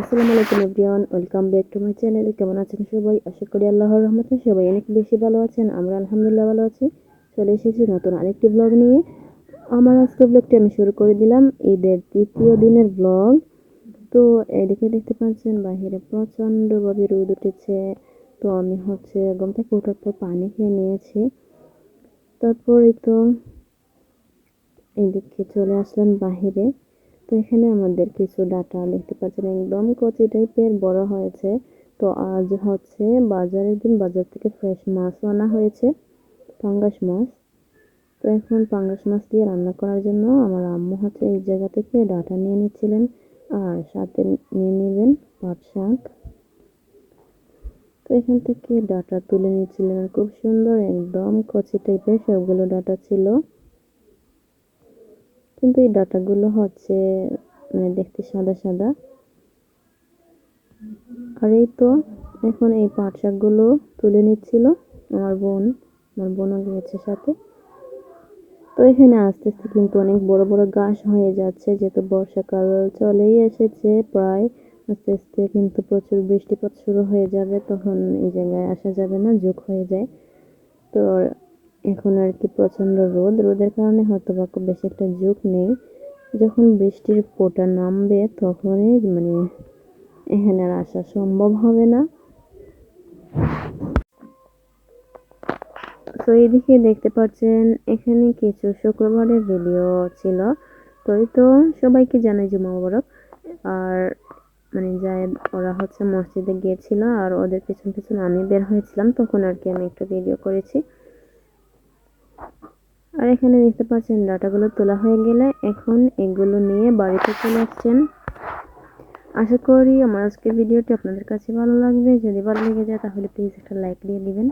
আসসালামু আলাইকুম everyone, welcome back to my channel. কেমন আছেন সবাই? আশা করি আল্লাহর রহমতে সবাই অনেক বেশি ভালো আছেন, আমরা আলহামদুলিল্লাহ ভালো আছি। চলে এসেছি নতুন আরেকটি ব্লগ নিয়ে। আমার আজকে ব্লগটি আমি শুরু করে দিলাম, ঈদের তৃতীয় দিনের ব্লগ তো এদিকে দেখতে পাচ্ছেন, বাহিরে প্রচণ্ডভাবে রোদ উঠেছে। তো আমি হচ্ছে ঘুম থেকে ওঠার পর পানি খেয়ে নিয়েছি। তারপরে তো এদিকে চলে আসলাম বাহিরে। তো এখানে আমাদের কিছু ডাটা দেখতে পাচ্ছেন। একদম কচি টাইপের বড় হয়েছে। তো আজ হচ্ছে বাজারের দিন। বাজার থেকে ফ্রেশ মাছও আনা হয়েছে। পাঙ্গাস মাছ। তো এখন পাঙ্গাস মাছ দিয়ে রান্না করার জন্য আমার আম্মু হচ্ছে এই জায়গা থেকে ডাটা নিয়ে নিচ্ছিলেন। আর সাথে নিয়ে নেবেন পাট শাক। তো এখান থেকে ডাটা তুলে নিচ্ছিলেন। খুব সুন্দর একদম কচি টাইপের সবগুলো ডাটা ছিল। কিন্তু এই ডাটাগুলো হচ্ছে মানে দেখতে সাদা সাদা। আর এই তো, এখন এই পাট শাকগুলো তুলে নিচ্ছিল আমার বোন, আমার বোনও গিয়েছে সাথে। তো এখানে আস্তে আস্তে কিন্তু অনেক বড় বড় গাছ হয়ে যাচ্ছে, যেহেতু বর্ষাকাল চলেই এসেছে প্রায়। আস্তে আস্তে কিন্তু প্রচুর বৃষ্টিপাত শুরু হয়ে যাবে, তখন এই জায়গায় আসা যাবে না যোগ হয়ে যায়। তো এখন আর কি প্রচণ্ড রোদ। রোদের কারণে হয়তো বা খুব বেশি একটা ঝুঁক নেই। যখন বৃষ্টির ফোঁটা নামবে তখনই মানে এখানে আর আসা সম্ভব হবে না। তো এইদিকে দেখতে পাচ্ছেন, এখানে কিছু শুক্রবারের ভিডিও ছিল। তো এই তো সবাইকে জানাই জুমা মোবারক। আর মানে যাই ওরা হচ্ছে মসজিদে গিয়েছিল আর ওদের পেছন পেছন আমি বের হয়েছিলাম। তখন আর কি আমি একটু ভিডিও করেছি। আর এখানে দেখতে পাচ্ছেন, ডাটাগুলো তোলা হয়ে গেলে এখন এগুলো নিয়ে বাড়িতে চলে আসছেন। আশা করি আমার আজকের ভিডিওটি আপনাদের কাছে ভালো লাগবে। যদি ভালো লেগে যায় তাহলে প্লিজ একটা লাইক দিয়ে দিবেন।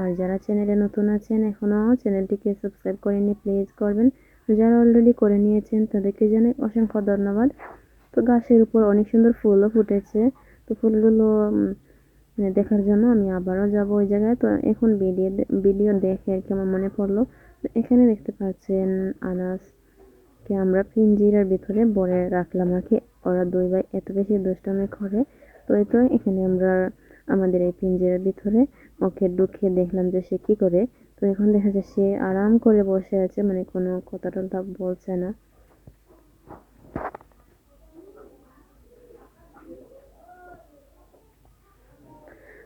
আর যারা চ্যানেলে নতুন আছেন, এখনও চ্যানেলটিকে সাবস্ক্রাইব করেনি প্লিজ করবেন। যারা অলরেডি করে নিয়েছেন তাদেরকে জানাই অসংখ্য ধন্যবাদ। তো গাছের উপর অনেক সুন্দর ফুলও ফুটেছে। তো ফুলগুলো দেখার জন্য আমি আবারও যাব ওই জায়গায়। তো এখন ভিডিও ভিডিও দেখে আর কি আমার মনে পড়ল। এখানে দেখতে পাচ্ছেন আনাসকে আমরা পিঞ্জিরার ভিতরে ভরে রাখলাম কি। ওরা দুই ভাই এত বেশি দুষ্টামি করে তো এই তো এখানে আমরা আমাদের এই পিঞ্জিরার ভিতরে ওকে ঢুকিয়ে দেখলাম যে সে কি করে। তো এখন দেখা যায় সে আরাম করে বসে আছে মানে কোনো কথা টথা বলছে না।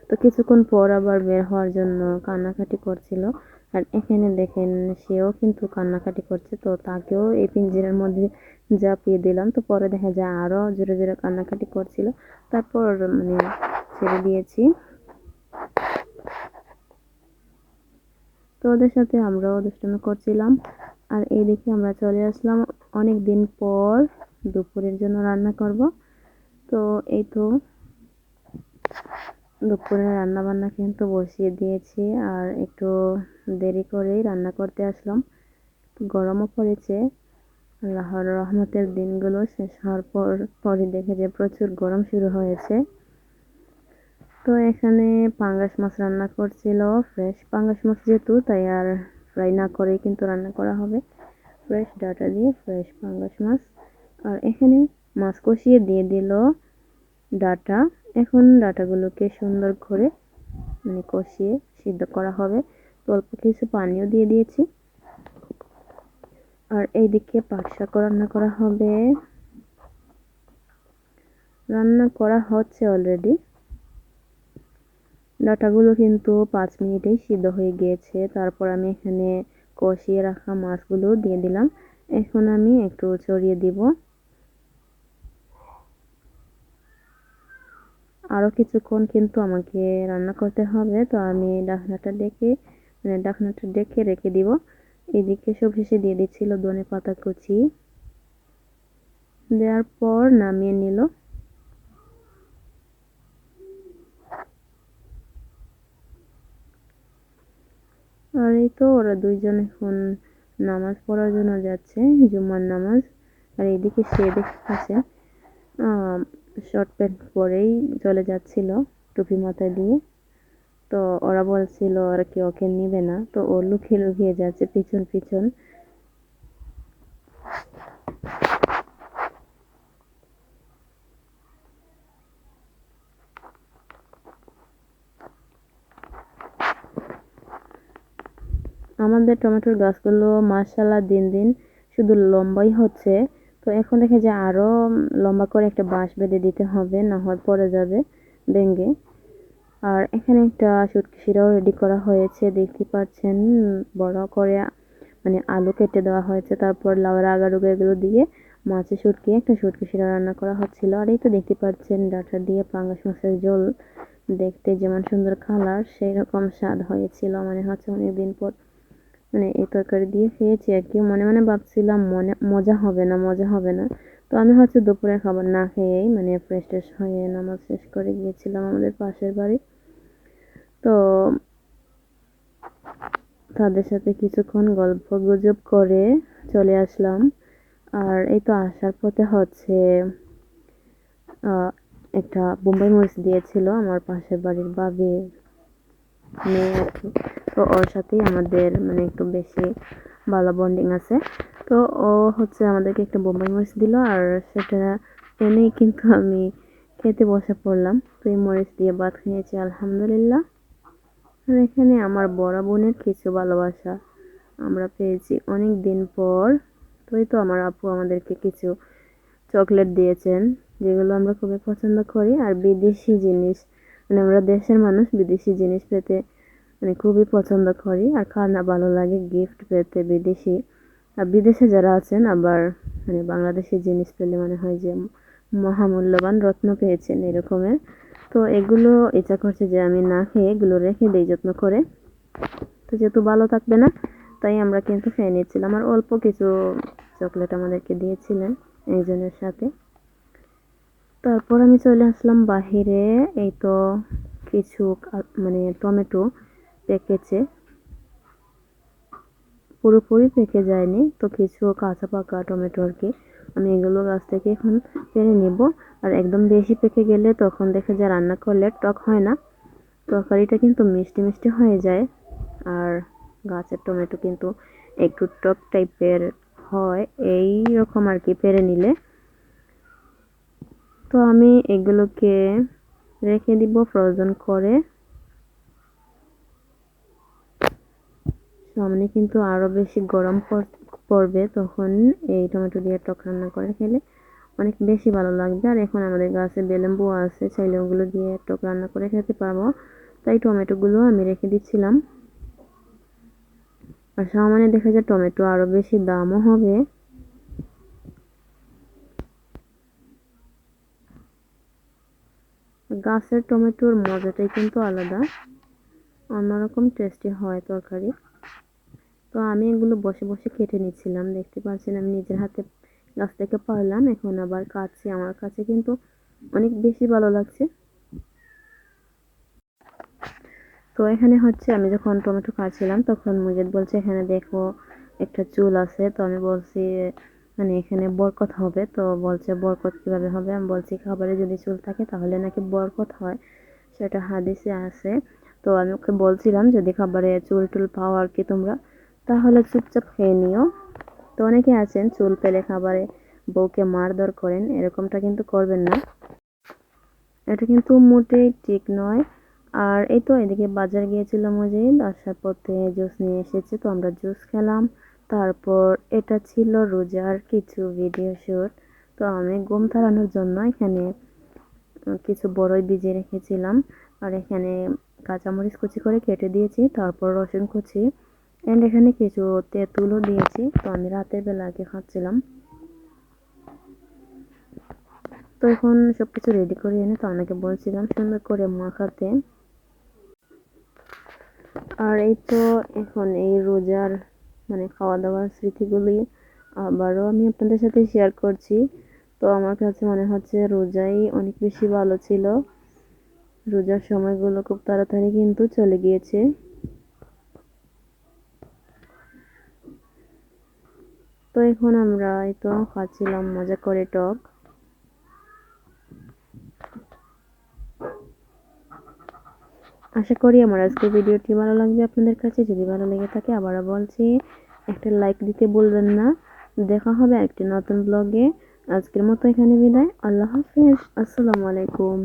তো কিছুক্ষণ পর আবার বের হওয়ার জন্য কান্নাকাটি করছিল। আর এখানে দেখেন, সেও কিন্তু কান্নাকাটি করছে। তো তাকেও এই পিঞ্জিরার মধ্যে চাপিয়ে দিলাম। তো পরে দেখা যায় আরও জোরে জোরে কান্নাকাটি করছিল। তারপর মানে ছেড়ে দিয়েছি। তো ওদের সাথে আমরাও দুষ্টামি করছিলাম। আর এই দেখে আমরা চলে আসলাম। অনেক দিন পর দুপুরের জন্য রান্না করব। তো এই তো দুপুরে রান্না বান্না কিন্তু বসিয়ে দিয়েছি। আর একটু দেরি করেই রান্না করতে আসলাম। গরমও পড়েছে। আল্লাহর রহমতের দিনগুলো শেষ হওয়ার পর পরে দেখে যে প্রচুর গরম শুরু হয়েছে। তো এখানে পাঙ্গাস মাছ রান্না করছিল। ফ্রেশ পাঙ্গাস মাছ যেহেতু, তাই আর ফ্রাই না করেই কিন্তু রান্না করা হবে। ফ্রেশ ডাটা দিয়ে ফ্রেশ পাঙ্গাস মাছ। আর এখানে মাছ কষিয়ে দিয়ে দিল ডাটা। এখন ডাটাগুলোকে সুন্দর করে মানে কষিয়ে সিদ্ধ করা হবে। অল্প কিছু পানিও দিয়ে দিয়েছি। আর এইদিকে পাট রান্না করা হবে। রান্না করা হচ্ছে অলরেডি ডাটাগুলো কিন্তু পাঁচ মিনিটেই সিদ্ধ হয়ে গিয়েছে। তারপর আমি এখানে কষিয়ে রাখা মাছগুলো দিয়ে দিলাম। এখন আমি একটু চড়িয়ে দিব। আরও কিছুক্ষণ কিন্তু আমাকে রান্না করতে হবে। তো আমি ডাকনাটা ডেকে মানে ডাকনাটা ডেকে রেখে দিব। এদিকে সব শেষে দিয়ে দিচ্ছিল ধনে পাতা কুচি। দেওয়ার পর নামিয়ে নিল। আর এই তো ওরা দুইজন এখন নামাজ পড়ার জন্য যাচ্ছে জুমার নামাজ। আর এইদিকে সে দেখতেছে শর্ট প্যান্ট পরেই চলে যাচ্ছিল টুপি মাথায় দিয়ে। তো ওরা বলছিল আর কি ওকে নিবে না? তো ও লুকিয়ে লুকিয়ে যাচ্ছে পিছন পিছন। আমাদের টমেটোর গাছগুলো মার্শাল্লাহ দিন দিন শুধু লম্বাই হচ্ছে। তো এখন দেখে যে আরও লম্বা করে একটা বাঁশ বেঁধে দিতে হবে, না হয় পড়ে যাবে ভেঙ্গে আর এখানে একটা সুটকিসিরাও রেডি করা হয়েছে দেখতে পাচ্ছেন, বড় করে মানে আলু কেটে দেওয়া হয়েছে, তারপর লাউয়ের আগারুগা এগুলো দিয়ে মাছের শুটকি একটা শুটকি রান্না করা হচ্ছিল। আর এই তো দেখতে পাচ্ছেন, ডাটা দিয়ে পাঙ্গাস মাছের ঝোল, দেখতে যেমন সুন্দর কালার সেই রকম স্বাদ হয়েছিল মানে হচ্ছে অনেকদিন পর। মানে এই তরকারি দিয়ে খেয়েছি আর কি, মনে মনে ভাবছিলাম মনে, মজা হবে না, মজা হবে না। তো আমি হচ্ছে দুপুরের খাবার না খেয়েই মানে ফ্রেশ ট্রেশ হয়ে নামাজ শেষ করে গিয়েছিলাম আমাদের পাশের বাড়ি। তো তাদের সাথে কিছুক্ষণ গল্প গুজব করে চলে আসলাম। আর এই তো আসার পথে হচ্ছে একটা বোম্বাই মরিচ দিয়েছিল আমার পাশের বাড়ির বাবি মেয়ে তো ওর সাথেই আমাদের মানে একটু বেশি ভালো বন্ডিং আছে। তো ও হচ্ছে আমাদেরকে একটা বোম্বাই মরিচ দিল আর সেটা এনেই কিন্তু আমি খেতে বসে পড়লাম। তো এই মরিচ দিয়ে ভাত খেয়েছি, আলহামদুলিল্লাহ। আর এখানে আমার বড় বোনের কিছু ভালোবাসা আমরা পেয়েছি অনেক দিন পর। তো এই তো আমার আপু আমাদেরকে কিছু চকলেট দিয়েছেন, যেগুলো আমরা খুবই পছন্দ করি। আর বিদেশি জিনিস মানে আমরা দেশের মানুষ, বিদেশি জিনিস পেতে মানে খুবই পছন্দ করি। আর না ভালো লাগে গিফট পেতে বিদেশি। আর বিদেশে যারা আছেন, আবার মানে বাংলাদেশি জিনিস পেলে মনে হয় যে মহামূল্যবান রত্ন পেয়েছেন এরকমের। তো এগুলো ইচ্ছা করছে যে আমি না খেয়ে এগুলো রেখে দিই যত্ন করে। তো যেহেতু ভালো থাকবে না, তাই আমরা কিন্তু খেয়ে নিচ্ছিলাম। আর অল্প কিছু চকলেট আমাদেরকে দিয়েছিলেন একজনের সাথে। তারপর আমি চলে আসলাম বাহিরে। এই তো কিছু মানে টমেটো পেকেছে। পুরোপুরি পেকে যায়নি, তো কিছু কাঁচা পাকা টমেটো আর কি। আমি এগুলো গাছ থেকে এখন পেরে নিব। আর একদম বেশি পেকে গেলে তখন দেখে যায় রান্না করলে টক হয় না। তরকারিটা কিন্তু মিষ্টি মিষ্টি হয়ে যায়। আর গাছের টমেটো কিন্তু একটু টক টাইপের হয়, এই রকম আর কি পেরে নিলে। তো আমি এগুলোকে রেখে দিব ফ্রোজেন করে। সামনে কিন্তু আরও বেশি গরম পড়বে তখন এই টমেটো দিয়ে টক রান্না করে খেলে অনেক বেশি ভালো লাগবে। আর এখন আমাদের গাছে বেলেম্বু আছে, চাইলে ওগুলো দিয়ে টক রান্না করে খেতে পারব। তাই টমেটোগুলো আমি রেখে দিচ্ছিলাম। আর সামনে দেখা যায় টমেটো আরও বেশি দামও হবে। গাছের টমেটোর মজাটাই কিন্তু আলাদা। অন্যরকম টেস্টি হয় তরকারি। তো আমি এগুলো বসে বসে কেটে নিচ্ছিলাম। দেখতে পাচ্ছেন, আমি নিজের হাতে গাছ থেকে পারলাম। এখন আবার কাটছি আমার কাছে, কিন্তু অনেক বেশি ভালো লাগছে। তো এখানে হচ্ছে আমি যখন টমেটো কাটছিলাম, তখন মুজিদ বলছে, এখানে দেখো, একটা চুল আছে। তো আমি বলছি মানে এখানে বরকত হবে। তো বলছে, বরকত কীভাবে হবে? আমি বলছি, খাবারে যদি চুল থাকে, তাহলে নাকি বরকত হয়। সেটা হাদিসে আছে। তো আমি ওকে বলছিলাম, যদি খাবারে চুল টুল পাও আর কি তোমরা? তাহলে চুপচাপ খেয়ে নিও। তো অনেকে আছেন, চুল পেলে খাবারে বউকে মারধর করেন, এরকমটা কিন্তু করবেন না। এটা কিন্তু মোটেই ঠিক নয়। আর এই তো এদিকে বাজার গিয়েছিল মজিদ আসার পথে জুস নিয়ে এসেছে, তো আমরা জুস খেলাম। তারপর এটা ছিল রোজার কিছু ভিডিও শ্যুট তো আমি ঘুম থারানোর জন্য এখানে কিছু বড়ই ভিজিয়ে রেখেছিলাম। আর এখানে কাঁচামরিচ কুচি করে কেটে দিয়েছি, তারপর রসুন কুচি। অ্যান্ড এখানে কিছু তেঁতুলও দিয়েছি, তো আমি রাতের বেলা আগে খাচ্ছিলাম। তো এখন সব কিছু রেডি করে এনে তো অনেকে বলছিলাম সুন্দর করে মাখাতে। আর এই তো এখন এই রোজার মানে খাওয়া দাওয়ার স্মৃতিগুলি আবারও আমি আপনাদের সাথে শেয়ার করছি। তো আমার কাছে মনে হচ্ছে রোজাই অনেক বেশি ভালো ছিল। রোজার সময়গুলো খুব তাড়াতাড়ি কিন্তু চলে গিয়েছে। তো এখন আমরা এই তো খাচ্ছিলাম মজা করে টক। আশা করি আমার আজকের ভিডিওটি ভালো লাগবে আপনাদের কাছে। যদি ভালো লেগে থাকে, আবারও বলছি, একটা লাইক দিতে বলবেন না। দেখা হবে একটি নতুন ব্লগে আজকের মতো এখানে বিদায়। আল্লাহ হাফেজ। আসসালামু আলাইকুম।